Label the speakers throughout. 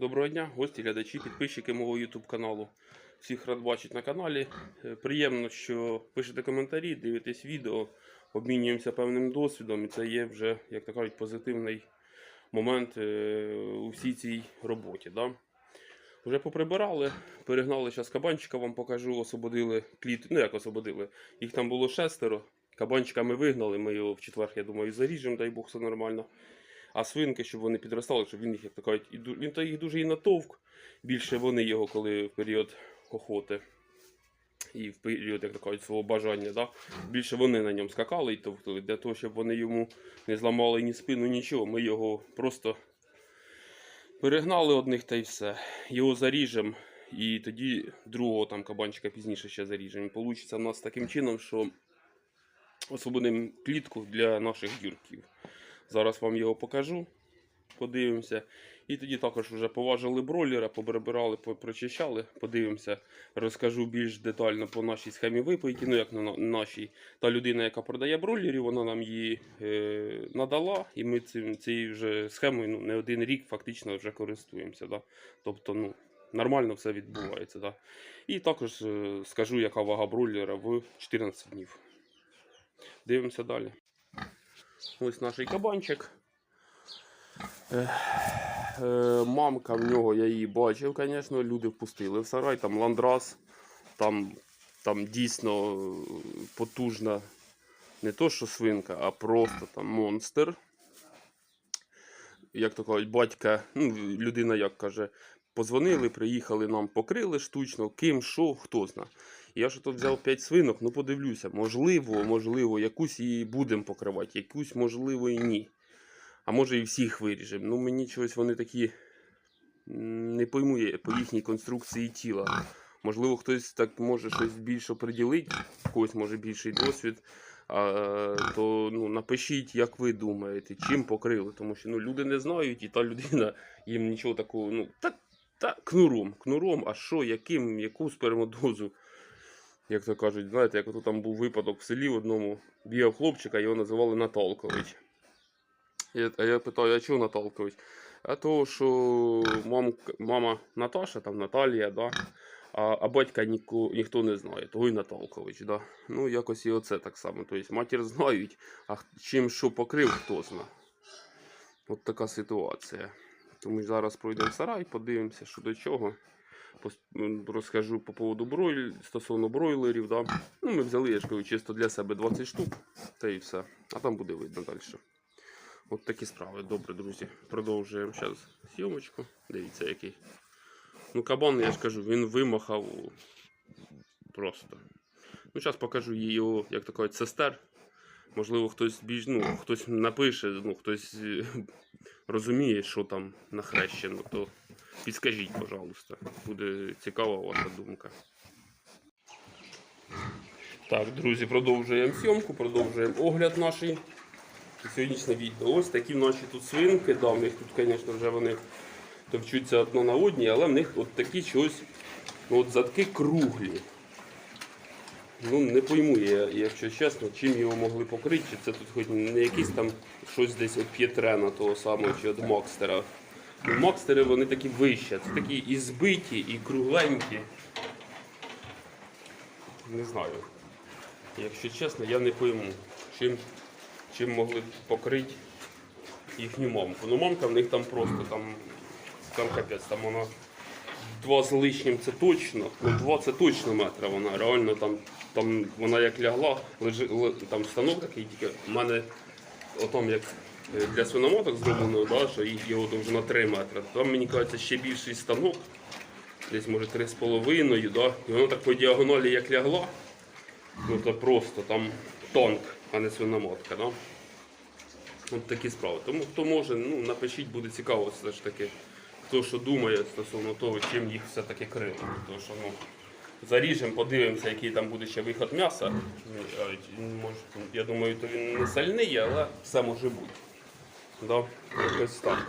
Speaker 1: Доброго дня, гості, глядачі, підписчики мого YouTube каналу. Всіх рад бачити на каналі. Е, Приємно, що пишете коментарі, дивитесь відео, обмінюємося певним досвідом, і це є вже, як то кажуть, позитивний момент е, у всій цій роботі. Да? Вже поприбирали, перегнали зараз кабанчика, вам покажу, освободили кліт. Ну як освободили? Їх там було шестеро. Кабанчика ми вигнали, ми його в четвер, я думаю, заріжемо, дай Бог, все нормально. А свинки, щоб вони підростали, щоб він їх, як то кажуть, він то їх дуже і натовк. Більше вони його, коли в період охоти і в період, як то кажуть, свого бажання, да? більше вони на ньому скакали і товкли. Для того, щоб вони йому не зламали ні спину, нічого. Ми його просто перегнали одних та й все. Його заріжемо. І тоді другого там кабанчика пізніше ще заріжемо. І Получиться в нас таким чином, що освободимо клітку для наших дюрків. Зараз вам його покажу, подивимося. І тоді також вже поважили бройлера, побрибирали, по- прочищали, подивимося, розкажу більш детально по нашій схемі випийки. Ну, як на- нашій. Та людина, яка продає бройлерів, вона нам її е, надала, і ми цим, цією вже схемою ну, не один рік фактично вже користуємося. Да? Тобто, ну, нормально все відбувається. Да? І також е, скажу, яка вага бройлера в 14 днів. Дивимося далі. Ось наш кабанчик. Е, мамка в нього, я її бачив, звісно, люди впустили в сарай, там ландрас, там, там дійсно е, потужна не то, що свинка, а просто там монстр. Як то кажуть, батька, ну, людина як каже, позвонили, приїхали нам, покрили штучно, ким, що, хто зна. Я ж тут взяв 5 свинок, ну подивлюся, можливо, можливо, якусь і будемо покривати, якусь, можливо, і ні. А може і всіх виріжемо. Ну мені чогось вони такі не пойму я по їхній конструкції тіла. Можливо, хтось так може щось більше приділити, когось може більший досвід. А, то ну, напишіть, як ви думаєте, чим покрили. Тому що ну, люди не знають, і та людина їм нічого такого, ну, та, та кнуром, кнуром, а що, яким, яку спермодозу. Як то кажуть, знаєте, як ото там був випадок в селі одному, бігав хлопчика, його називали Наталкович. А я питаю, а чого Наталкович? А то, що мам, мама Наташа, там Наталія, да? а, а батька ніко, ніхто не знає, того й Наталкович. Да? Ну, якось і оце так само. Тобто матір знають, а чим що покрив, хто зна. От така ситуація. Тому зараз пройдемо сарай, подивимося, що до чого. Розкажу по поводу бройль... стосовно бройлерів. Да? Ну, ми взяли, я ж кажу, чисто для себе 20 штук, та і все. А там буде видно далі. От такі справи. Добре, друзі. Продовжуємо зараз зйомочку. Дивіться, який. Ну, кабан, я ж кажу, він вимахав просто. Ну, зараз покажу її як то кажуть, сестер. Можливо, хтось більш, ну, хтось напише, ну, хтось е, розуміє, що там нахрещено, то підскажіть, пожалуйста. Буде цікава ваша думка. Так, друзі, продовжуємо зйомку, продовжуємо огляд нашої сьогоднішнє відео. Ось такі наші тут свинки. Да, в них тут, звісно, вже вони товчуться одно на одній, але в них от такі щось, ну, от задки круглі. Ну, не пойму я, якщо чесно, чим його могли покрити, чи це тут хоч не якийсь там щось десь від П'єтрена того самого, чи від Макстера. Ну, Макстери вони такі вищі, це такі і збиті, і кругленькі. Не знаю. Якщо чесно, я не пойму, чим, чим могли покрити їхню мамку. Ну мамка в них там просто там, там капець, там вона два з лишнім це точно, ну два це точно метра вона. Реально там, там вона як лягла, лежи, там станок такий тільки. У мене отам як е, для свиномоток зроблено, да, що їх його довжина 3 метри. Там мені кажеться ще більший станок, десь може 3,5, да, і воно так по діагоналі як лягла. Ну це просто там тонк, а не свиномотка. Да? От такі справи. Тому хто може, ну напишіть, буде цікаво все ж таки, хто що думає стосовно того, чим їх все-таки крили. Тому що, ну, заріжемо, подивимося, який там буде ще виход м'яса. Я думаю, то він не сальний, але все може бути. Да? Якось так.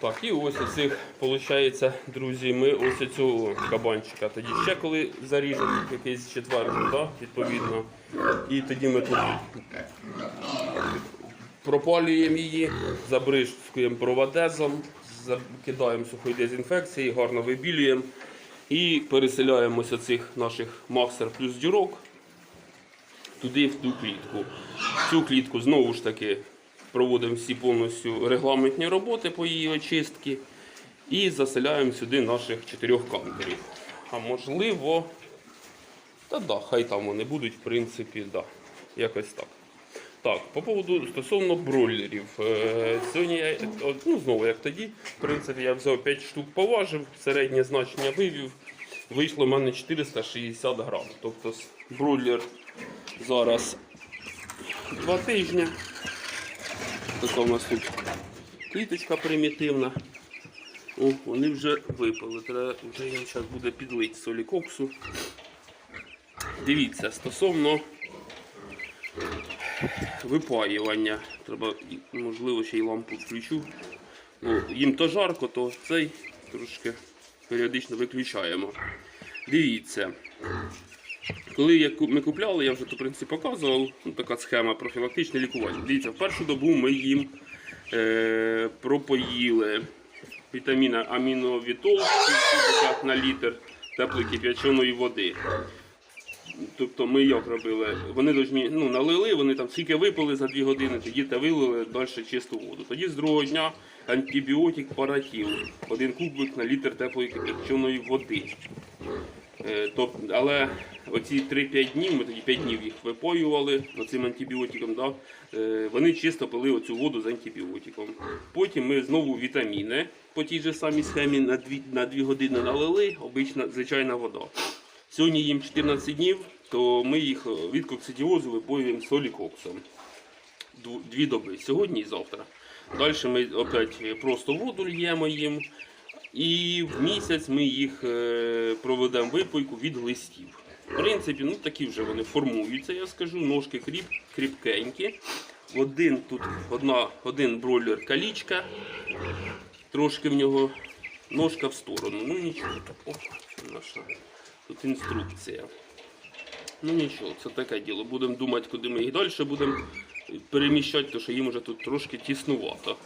Speaker 1: Так, і ось оцих, виходить, друзі, ми ось цього кабанчика. Тоді ще коли заріжемо якийсь четвертий, да, відповідно. І тоді ми тут пропалюємо її, забризкуємо проводезом, закидаємо сухої дезінфекції, гарно вибілюємо і переселяємо ось цих наших макстер плюс дірок туди в ту клітку. Цю клітку знову ж таки проводимо всі повністю регламентні роботи по її очистці і заселяємо сюди наших чотирьох камерів. А можливо, та да, хай там вони будуть, в принципі, да, якось так. Так, по поводу стосовно бройлерів. Е, сьогодні я ну, знову як тоді, в принципі, я взяв 5 штук, поважив, середнє значення вивів. Вийшло в мене 460 грам. Тобто бройлер зараз 2 тижні. Така тут кліточка примітивна. О, вони вже випали. Треба вже їм зараз буде підлити солі коксу. Дивіться, стосовно випаювання. Треба, можливо, ще й лампу включу. Ну, їм то жарко, то цей трошки періодично виключаємо. Дивіться. Коли ми купляли, я вже то, в принципі, показував, ну, така схема профілактичне лікування. Дивіться, в першу добу ми їм е, пропоїли вітаміна аміновітол на літр теплої кип'яченої води. Тобто ми як робили? Вони должні, ну, налили, вони там скільки випили за 2 години, тоді та вилили далі чисту воду. Тоді з другого дня антибіотик паратіл. Один кубик на літр теплої кипяченої води. Тобто, але оці 3-5 днів, ми тоді 5 днів їх випоювали цим антибіотиком, да, е, вони чисто пили оцю воду з антибіотиком. Потім ми знову вітаміни по тій же самій схемі на 2, на 2 години налили, обична звичайна вода. Сьогодні їм 14 днів, то ми їх від коксидіозу випоюємо солікоксом. Дв- Дві доби, сьогодні і завтра. Далі ми опять просто воду льємо їм. І в місяць ми їх е, проведемо випойку від глистів. В принципі, ну такі вже вони формуються, я скажу. Ножки кріп, кріпкенькі. Один тут одна, один бройлер калічка, трошки в нього ножка в сторону. Ну нічого. О, наша тут інструкція. Ну нічого, це таке діло. Будемо думати, куди ми їх далі будемо переміщати, тому що їм вже тут трошки тіснувато.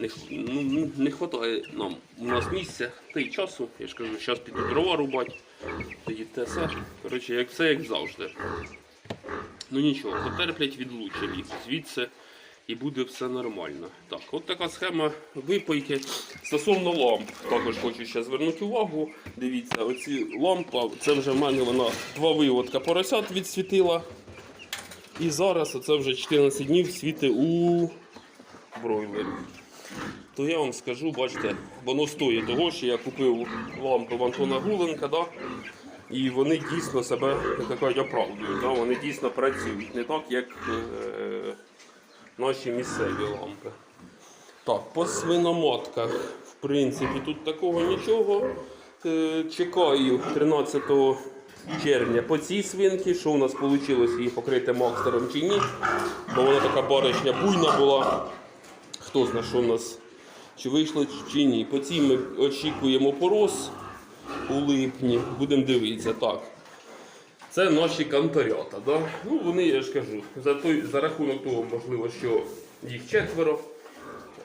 Speaker 1: Не, ну, ну, не вистачає нам у нас місця та й часу. Я ж кажу, зараз піду дрова рубати, тоді те. Коротше, як все як завжди. Ну нічого, потерплять, відлучимо їх звідси і буде все нормально. Так, от така схема випойки. Стосовно ламп, також хочу ще звернути увагу. Дивіться, оці лампа, це вже в мене вона два виводка поросят відсвітила. І зараз оце вже 14 днів світить у бройлері. То я вам скажу, бачите, воно стоїть того, що я купив лампи в Антона Гуленка, да? і вони дійсно себе оправдують. Да? Вони дійсно працюють, не так, як е, наші місцеві лампи. Так, по свиноматках, в принципі, тут такого нічого. Е, Чекаю 13 червня по цій свинці, що у нас вийшло її покрити макстером чи ні. Бо вона така баришня буйна була. Хто знає, що у нас чи вийшло чи ні. По цій ми очікуємо порос у липні. Будемо дивитися. Так. Це наші канторята. Да? Ну, вони, я ж кажу, за, той, за рахунок того, можливо, що їх четверо,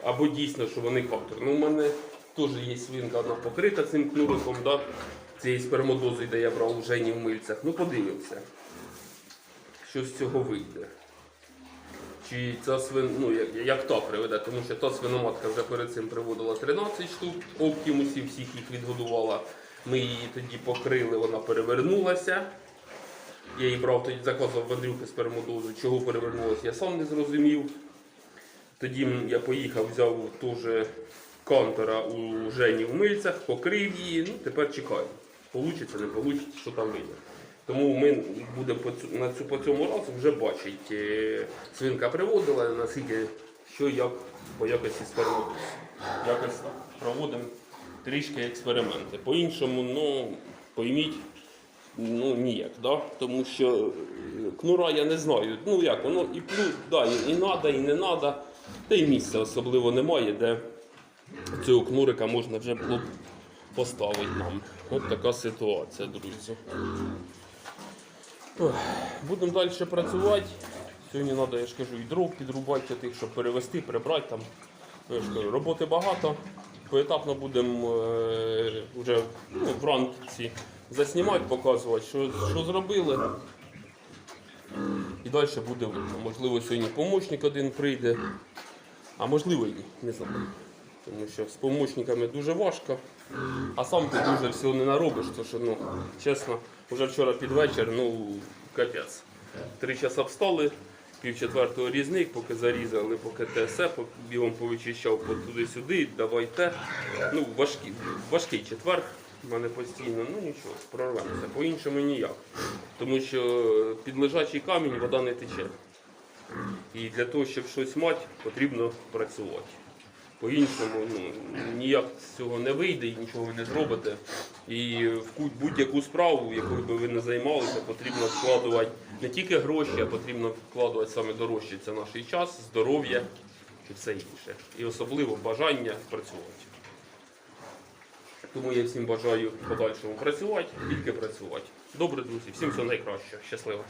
Speaker 1: або дійсно, що вони кантор. Ну, у мене теж є свинка одна покрита цим кнуриком, да? цією спермодозою, де я брав у Жені в мильцях. Ну, подивимося, що з цього вийде. Чи ця свин, ну, як, як та приведе, тому що та свиноматка вже перед цим приводила 13 штук, оптимусів, всіх їх відгодувала. Ми її тоді покрили, вона перевернулася. Я її брав, тоді заказував в Андрюхи спермодозу. Чого перевернулася, я сам не зрозумів. Тоді я поїхав, взяв теж кантора у Жені в мильцях, покрив її. Ну, тепер чекаю. Получиться, не получиться, що там вийде. Тому ми будемо на цю, по цьому разу вже бачити. е, Свинка приводила, наскільки що як по якості спермодозу. Якось. Проводимо трішки експерименти. По-іншому, ну, пойміть, ну ніяк, да? тому що е, кнура я не знаю. Ну як, воно і плюс, да, і, надо, і не надо. Та й місця особливо немає, де цього кнурика можна вже було поставити нам. От така ситуація, друзі. Будемо далі працювати. Сьогодні треба, я ж кажу, і дров підрубати тих, щоб перевезти, прибрати там. Я ж кажу, роботи багато. поетапно будемо е, вже ну, вранці заснімати, показувати, що, що зробили. І далі буде видно. Можливо, сьогодні помічник один прийде, а можливо і ні, не знаю. Тому що з помічниками дуже важко, а сам ти дуже всього не наробиш, тому що, ну, чесно, вже вчора під вечір, ну, капець. Три часа встали, пів четвертого різник, поки зарізали, поки те все, бігом повичищав по туди-сюди, давайте. Ну, важкий, важкий четвер в мене постійно, ну нічого, прорвемося. По-іншому ніяк. Тому що під лежачий камінь вода не тече. І для того, щоб щось мати, потрібно працювати. По-іншому ну, ніяк з цього не вийде і нічого ви не зробите. І в будь-яку справу, якою би ви не займалися, потрібно вкладувати не тільки гроші, а потрібно вкладувати саме дорожче. Це наш час, здоров'я і все інше. І особливо бажання працювати. Тому я всім бажаю подальшому працювати, тільки працювати. Добре, друзі, всім все найкращого. Щасливо.